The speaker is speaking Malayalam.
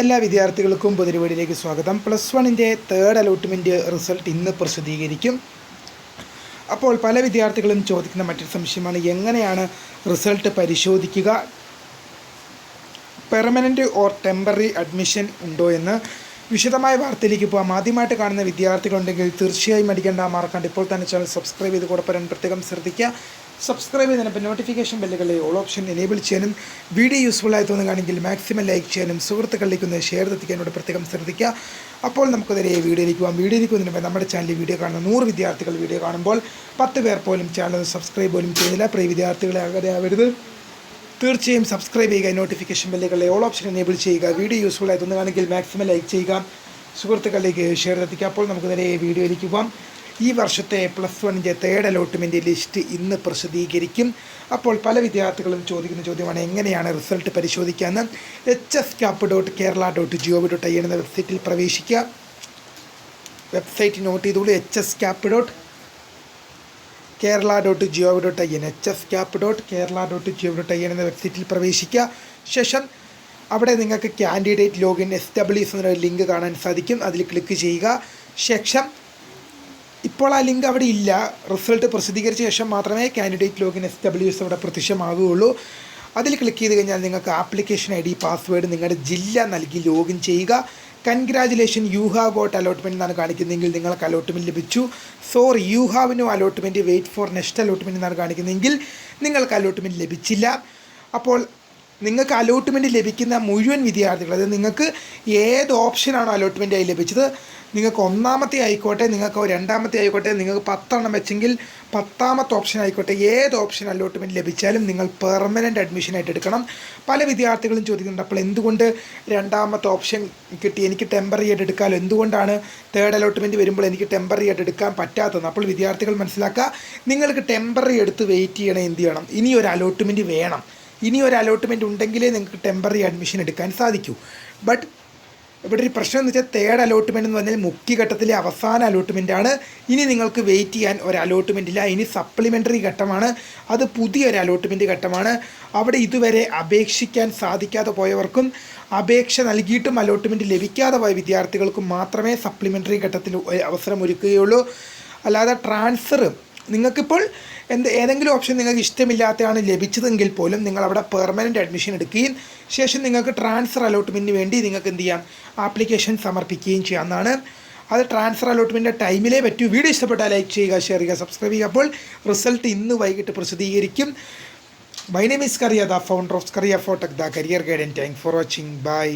എല്ലാ വിദ്യാർത്ഥികൾക്കും പൊതുപരിപാടിയിലേക്ക് സ്വാഗതം. പ്ലസ് വണ്ണിന്റെ തേർഡ് അലോട്ട്മെന്റ് റിസൾട്ട് ഇന്ന് പ്രസിദ്ധീകരിക്കും. അപ്പോൾ പല വിദ്യാർത്ഥികളും ചോദിക്കുന്ന മറ്റൊരു സംശയമാണ് എങ്ങനെയാണ് റിസൾട്ട് പരിശോധിക്കുക? പെർമനന്റ് ഓർ ടെമ്പററി അഡ്മിഷൻ ഉണ്ടോ എന്ന്. വിശദമായ വാർത്തയിലേക്ക് പോകാം ആദ്യമായിട്ട് കാണുന്ന വിദ്യാർത്ഥികളുണ്ടെങ്കിൽ തീർച്ചയായും അടിക്കേണ്ട മാർക്കാണ്ട് ഇപ്പോൾ തന്നെ ചാനൽ സബ്സ്ക്രൈബ് ചെയ്ത് കൂടെ പറയാൻ പ്രത്യേകം ശ്രദ്ധിക്കുക. സബ്സ്ക്രൈബ് ചെയ്തതിനൊപ്പം നോട്ടിഫിക്കേഷൻ ബെല്ലുകളെ ഓൾ ഓപ്ഷൻ എനേബിൾ ചെയ്യാനും വീഡിയോ യൂസ്ഫുൾ ആയി തോന്നുകയാണെങ്കിൽ മാക്സിമം ലൈക്ക് ചെയ്യാനും സുഹൃത്തുക്കളിലേക്ക് ഒന്ന് ഷെയർ എത്തിക്കാനോട് പ്രത്യേകം ശ്രദ്ധിക്കുക. അപ്പോൾ നമുക്ക് നേരെ വീഡിയോയിലേക്ക് പോകാം വീഡിയോയിലേക്ക് മുമ്പ് നമ്മുടെ ചാനലിൽ വീഡിയോ കാണുന്ന നൂറ് വിദ്യാർത്ഥികൾ വീഡിയോ കാണുമ്പോൾ പത്ത് പേർ പോലും ചാനൽ സബ്സ്ക്രൈബ് പോലും ചെയ്യുന്നില്ല. പ്രിയ വിദ്യാർത്ഥികളെ അങ്ങനെ ആവരുത്. തീർച്ചയായും സബ്സ്ക്രൈബ് ചെയ്യുക നോട്ടിഫിക്കേഷൻ ബെല്ലുകളെ ഓൾ ഓപ്ഷൻ എനേബിൾ ചെയ്യുക. വീഡിയോ യൂസ്ഫുൾ ആയി തോന്നുകയാണെങ്കിൽ മാക്സിമം ലൈക്ക് ചെയ്യുക. സുഹൃത്തുക്കളിലേക്ക് ഷെയർ എത്തിക്കുക. അപ്പോൾ നമുക്ക് നേരെ വീഡിയോയിലേക്ക് പോകാം ഈ വർഷത്തെ പ്ലസ് വണ്ണിന്റെ തേർഡ് അലോട്ട്മെന്റ് ലിസ്റ്റ് ഇന്ന് പ്രസിദ്ധീകരിക്കും. അപ്പോൾ പല വിദ്യാർത്ഥികളും ചോദിക്കുന്ന ചോദ്യമാണ് എങ്ങനെയാണ് result പരിശോധിക്കാമെന്ന് H S cap dot Kerala dot GO dot I എന്ന വെബ്സൈറ്റിൽ പ്രവേശിക്കുക. വെബ്സൈറ്റ് നോട്ട് ചെയ്തോളൂ H S cap dot Kerala dot gov dot I N H S cap dot Kerala dot GO V dot I N എന്ന വെബ്സൈറ്റിൽ പ്രവേശിക്കുക. ശേഷം അവിടെ നിങ്ങൾക്ക് candidate login S W S എന്നൊരു ലിങ്ക് കാണാൻ സാധിക്കും. അതിൽ ക്ലിക്ക് ചെയ്യുക. ശേഷം ഇപ്പോൾ ആ ലിങ്ക് അവിടെ ഇല്ല. റിസൾട്ട് പ്രസിദ്ധീകരിച്ച ശേഷം മാത്രമേ candidate login S W S അവിടെ പ്രത്യക്ഷമാകുകയുള്ളൂ അതിൽ ക്ലിക്ക് ചെയ്ത് കഴിഞ്ഞാൽ നിങ്ങൾക്ക് ആപ്ലിക്കേഷൻ ഐ ഡി പാസ്വേഡ് നിങ്ങളുടെ ജില്ല നൽകി ലോഗിൻ ചെയ്യുക. Congratulation you have got allotment എന്നാണ് കാണിക്കുന്നതെങ്കിൽ നിങ്ങൾക്ക് അലോട്ട്മെന്റ് ലഭിച്ചു. Sorry you have no allotment wait for next allotment എന്നാണ് കാണിക്കുന്നതെങ്കിൽ നിങ്ങൾക്ക് അലോട്ട്മെന്റ് ലഭിച്ചില്ല. അപ്പോൾ നിങ്ങൾക്ക് അലോട്ട്മെന്റ് ലഭിക്കുന്ന മുഴുവൻ വിദ്യാർത്ഥികൾ അതായത് നിങ്ങൾക്ക് ഏത് ഓപ്ഷനാണ് അലോട്ട്മെന്റ് ആയി ലഭിച്ചത്? നിങ്ങൾക്ക് ഒന്നാമത്തെ ആയിക്കോട്ടെ നിങ്ങൾക്ക് രണ്ടാമത്തെ ആയിക്കോട്ടെ നിങ്ങൾക്ക് പത്തെണ്ണം വെച്ചെങ്കിൽ പത്താമത്തെ ഓപ്ഷൻ ആയിക്കോട്ടെ ഏത് ഓപ്ഷൻ അലോട്ട്മെന്റ് ലഭിച്ചാലും നിങ്ങൾ പെർമനന്റ് അഡ്മിഷനായിട്ട് എടുക്കണം. പല വിദ്യാർത്ഥികളും ചോദിക്കുന്നുണ്ട് അപ്പോൾ എന്തുകൊണ്ട് രണ്ടാമത്തെ ഓപ്ഷൻ കിട്ടി? എനിക്ക് ടെമ്പററി ആയിട്ട് എടുക്കാമല്ലോ. എന്തുകൊണ്ടാണ് തേർഡ് അലോട്ട്മെന്റ് വരുമ്പോൾ എനിക്ക് ടെമ്പററി ആയിട്ട് എടുക്കാൻ പറ്റാത്തത്? അപ്പോൾ വിദ്യാർത്ഥികൾ മനസ്സിലാക്കുക നിങ്ങൾക്ക് ടെമ്പററി എടുത്ത് വെയിറ്റ് ചെയ്യണം എന്ത് ചെയ്യണം? ഇനി ഒരു അലോട്ട്മെന്റ് വേണം. ഇനി ഒരു അലോട്ട്മെന്റ് ഉണ്ടെങ്കിലേ നിങ്ങൾക്ക് ടെമ്പററി അഡ്മിഷൻ എടുക്കാൻ സാധിക്കൂ. ബട്ട് ഇവിടെ ഒരു പ്രശ്നം എന്ന് വെച്ചാൽ തേർഡ് അലോട്ട്മെന്റ് എന്ന് പറഞ്ഞാൽ മുഖ്യഘട്ടത്തിലെ അവസാന അലോട്ട്മെന്റ് ആണ്. ഇനി നിങ്ങൾക്ക് വെയിറ്റ് ചെയ്യാൻ ഒരു അലോട്ട്മെന്റ് ഇല്ല. ഇനി സപ്ലിമെന്ററി ഘട്ടമാണ്. അത് പുതിയൊരു അലോട്ട്മെന്റ് ഘട്ടമാണ്. അവിടെ ഇതുവരെ അപേക്ഷിക്കാൻ സാധിക്കാതെ പോയവർക്കും അപേക്ഷ നൽകിയിട്ടും അലോട്ട്മെന്റ് ലഭിക്കാതെ പോയ വിദ്യാർത്ഥികൾക്കും മാത്രമേ സപ്ലിമെന്ററി ഘട്ടത്തിൽ അവസരം ഒരുക്കുകയുള്ളൂ. അല്ലാതെ ട്രാൻസ്ഫർ നിങ്ങൾക്കിപ്പോൾ എന്ത് ഏതെങ്കിലും ഓപ്ഷൻ നിങ്ങൾക്ക് ഇഷ്ടമില്ലാത്തതാണ് ലഭിച്ചതെങ്കിൽ പോലും നിങ്ങൾ അവിടെ പെർമനന്റ് അഡ്മിഷൻ എടുക്കുകയും ശേഷം നിങ്ങൾക്ക് ട്രാൻസ്ഫർ അലോട്ട്മെന്റിന് വേണ്ടി നിങ്ങൾക്ക് എന്ത് ചെയ്യാം? ആപ്ലിക്കേഷൻ സമർപ്പിക്കുകയും ചെയ്യാവുന്നതാണ് അത് ട്രാൻസ്ഫർ അലോട്ട്മെന്റിന്റെ ടൈമിലേ പറ്റൂ. വീഡിയോ ഇഷ്ടപ്പെട്ടാൽ ലൈക്ക് ചെയ്യുക ഷെയർ ചെയ്യുക സബ്സ്ക്രൈബ് ചെയ്യുക. അപ്പോൾ റിസൾട്ട് ഇന്ന് വൈകിട്ട് പ്രസിദ്ധീകരിക്കും. My name is Kariya the founder of Kariya ഫോട്ടക് the career guide and thank for watching bye